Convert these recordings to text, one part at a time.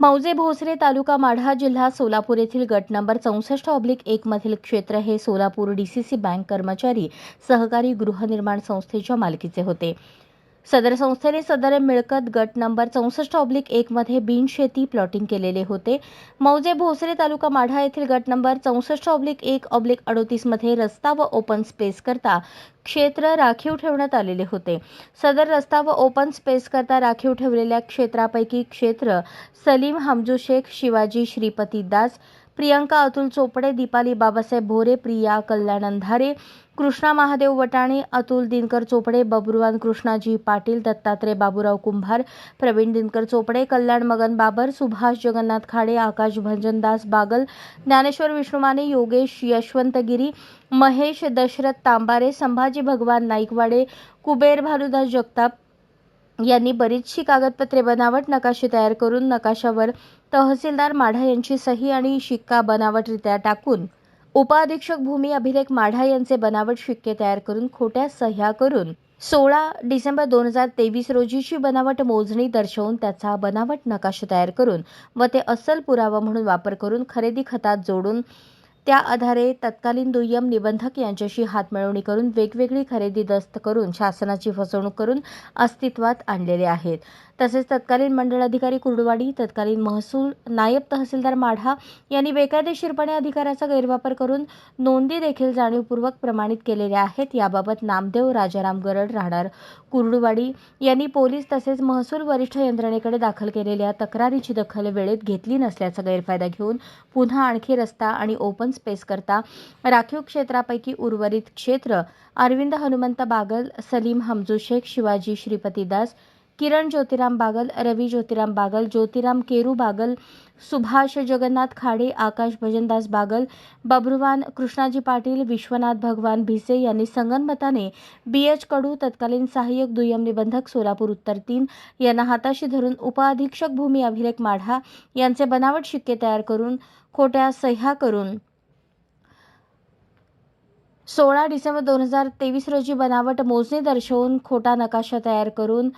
मौजे भोसरे तालुका माढा जिल्हा सोलापूर येथील गट नंबर चौसष्ट ऑब्लिक एक मधील क्षेत्र हे सोलापूर डीसीसी बँक कर्मचारी सहकारी गृहनिर्माण संस्थेच्या मालकीचे होते. सदर संस्थेने सदर मिळकत गट नंबर चौसष्ट ऑब्लिक एकमध्ये बिनशेती प्लॉटिंग केलेले होते. मौजे भोसरे तालुका माढा येथील गट नंबर चौसष्ट ऑब्लिक एक ऑब्लिक अडोतीसमध्ये रस्ता व ओपन स्पेस करता क्षेत्र राखीव ठेवण्यात आलेले होते. सदर रस्ता व ओपन स्पेस करता राखीव ठेवलेल्या क्षेत्रापैकी क्षेत्र सलीम हमजू शेख शिवाजी श्रीपती दास प्रियंका अतुल चोपडे दीपाली बाबासाहेब भोरे प्रिया कल्याण अंधारे कृष्णा महादेव वटाणे अतुल दिनकर चोपडे बबरुवान कृष्णाजी पाटील दत्तात्रय बाबुराव कुंभार प्रवीण दिनकर चोपडे कल्याण मगन बाबर सुभाष जगन्नाथ खाडे आकाश भंजनदास बागल ज्ञानेश्वर विष्णुमाने योगेश यशवंत गिरी महेश दशरथ तांबारे संभाजी भगवान नाईकवाडे कुबेर भानुदास जगताप यांनी बरीचशी कागदपत्रे बनावट नकाशे तयार करून नकाशावर तहसीलदार माढा यांची सही आणि शिक्का बनावटरित्या टाकून उपअधीक्षक भूमी अभिलेख माढा यांचे बनावट शिक्के तयार करून खोट्या सह्या करून सोळा डिसेंबर दोन हजार तेवीस रोजीची बनावट मोजणी दर्शवून त्याचा बनावट नकाशा तयार करून व ते अस्सल पुरावा म्हणून वापर करून खरेदी खतात जोडून त्या आधारे तत्कालीन दुय्यम निबंधक यांच्याशी हातमिळवणी करून वेगवेगळी खरेदी दस्त करून शासनाची फसवणूक करून अस्तित्वात आणलेले आहेत. तसेच तत्कालीन मंडळ अधिकारी कुर्डवाडी तत्कालीन महसूल नायब तहसीलदार माढा यांनी बेकायदेशीरपणे अधिकाराचा गैरवापर करून नोंदी देखील जाणीवपूर्वक प्रमाणित केलेल्या आहेत. याबाबत नामदेव राजाराम गरड राहणार कुर्डुवाडी यांनी पोलीस तसेच महसूल वरिष्ठ यंत्रणेकडे दाखल केलेल्या तक्रारीची दखल वेळेत घेतली नसल्याचा गैरफायदा घेऊन पुन्हा आणखी रस्ता आणि ओपन स्पेस करता राखीव क्षेत्रापैकी उर्वरित क्षेत्र अरविंद हनुमंत बागल सलीम हमजू शेख शिवाजी श्रीपती दास किरण ज्योतिराम बागल रवी ज्योतिराम बागल ज्योतिराम केरू बागल सुभाष जगन्नाथ खाडे आकाश भजनदास बागल बब्रुवान कृष्णाजी पाटील विश्वनाथ भगवान भिसे यांनी संगनमताने बी एच कडू तत्कालीन सहाय्यक दुय्यम निबंधक सोलापूर उत्तर तीन यांना हाताशी धरून उपअधीक्षक भूमी अभिलेख माढा यांचे बनावट शिक्के तयार करून खोट्या सह्या करून सोळा डिसेंबर दोन हजार तेवीस रोजी बनावट मोजणी दर्शवून खोटा नकाशा तयार करून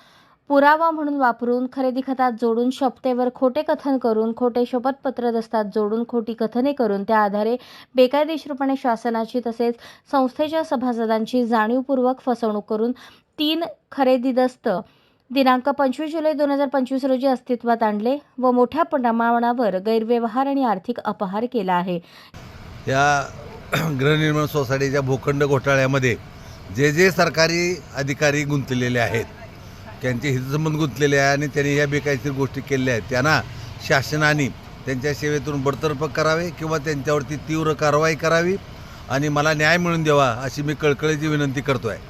पुरावा म्हणून वापरून खरेदी खतात जोडून शपथेवर खोटे कथन करून खोटे शपथपत्र दस्तात जोडून खोटी कथने करून त्या आधारे बेकायदेशीरपणे शासनाची तसेच संस्थेच्या सभासदांची जाणीवपूर्वक फसवणूक करून तीन खरेदी दस्त दिनांक पंचवीस जुलै दोन हजार पंचवीस रोजी अस्तित्वात आणले व मोठ्या प्रमाणावर गैरव्यवहार आणि आर्थिक अपहार केला आहे. या गृहनिर्माण सोसायटीच्या भूखंड घोटाळ्यामध्ये जे जे सरकारी अधिकारी गुंतलेले आहेत त्यांचे हितसंबंध गुंतलेले आहे आणि त्यांनी ह्या बेकायदेशीर गोष्टी केलेल्या आहेत त्यांना शासनाने त्यांच्या सेवेतून बडतर्फ करावे किंवा त्यांच्यावरती तीव्र कारवाई करावी आणि मला न्याय मिळून द्यावा अशी मी कळकळीची विनंती करतो आहे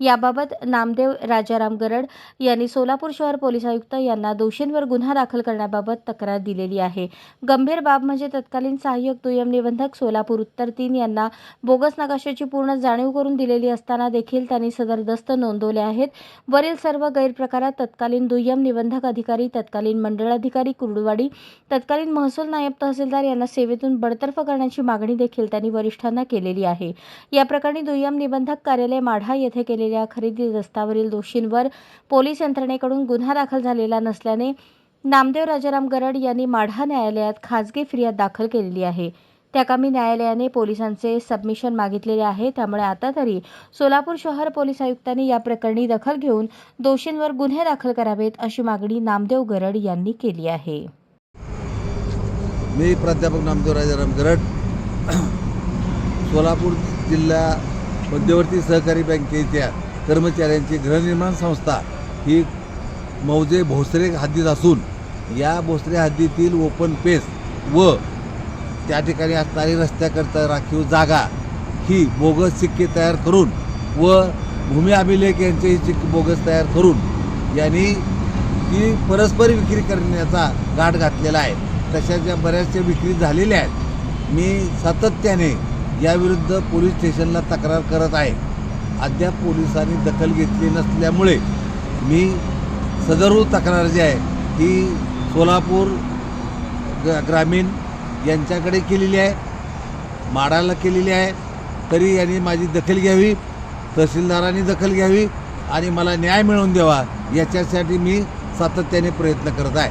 याबाबत नामदेव राजाराम गरड यांनी सोलापूर शहर पोलीस आयुक्त यांना दोषींवर गुन्हा दाखल करण्याबाबत तक्रार दिलेली आहे. गंभीर बाब म्हणजे तत्कालीन सहाय्यक दुय्यम निबंधक सोलापूर उत्तर तीन यांना बोगस नकाशाची पूर्ण जाणीव करून दिलेली असताना देखील त्यांनी सदर दस्त नोंदवले आहेत. वरील सर्व गैरप्रकारात तत्कालीन दुय्यम निबंधक अधिकारी तत्कालीन मंडळ अधिकारी कुर्डुवाडी तत्कालीन महसूल नायब तहसीलदार यांना सेवेतून बडतर्फ करण्याची मागणी देखील त्यांनी वरिष्ठांना केलेली आहे. या प्रकरणी दुय्यम निबंधक कार्यालय माढा येथे केलेल्या खरेदी दस्तावरील दोषींवर पोलीस यंत्रणेकडून गुन्हा दाखल झालेला नसल्याने नामदेव राजाराम गरड यांनी माढा न्यायालयात खाजगी फिर्याद दाखल केलेली आहे. त्याकामी न्यायालयाने पोलिसांचे सबमिशन मागितलेले आहे. त्यामुळे आता तरी सोलापूर शहर पोलीस आयुक्तांनी या प्रकरणी दखल घेऊन दोषींवर गुन्हे दाखल करावेत अशी मागणी नामदेव गरड यांनी केली आहे. मी प्राध्यापक नामदेव राजाराम गरड सोलापूर जिल्हा मध्यवर्ती सहकारी बँकेच्या कर्मचाऱ्यांची गृहनिर्माण संस्था ही मौजे भोसरे हद्दीत असून या भोसरे हद्दीतील ओपन पेस व त्या ठिकाणी असणारी रस्त्याकरता राखीव जागा ही बोगस सिक्के तयार करून व भूमी अभिलेख यांचेही सिक्के बोगस तयार करून यांनी ती परस्पर विक्री करण्याचा गाठ घातलेला आहे. तशा ज्या बऱ्याचशा विक्री झालेल्या आहेत. मी सातत्याने याविरुद्ध पोलीस स्टेशनला तक्रार करत आहे. अद्याप पोलिसांनी दखल घेतली नसल्यामुळे मी सदरू तक्रार जी आहे ती सोलापूर ग ग्रामीण यांच्याकडे केलेली आहे माडाला केलेली आहे. तरी यांनी माझी दखल घ्यावी तहसीलदारांनी दखल घ्यावी आणि मला न्याय मिळवून द्यावा याच्यासाठी मी सातत्याने प्रयत्न करत आहे.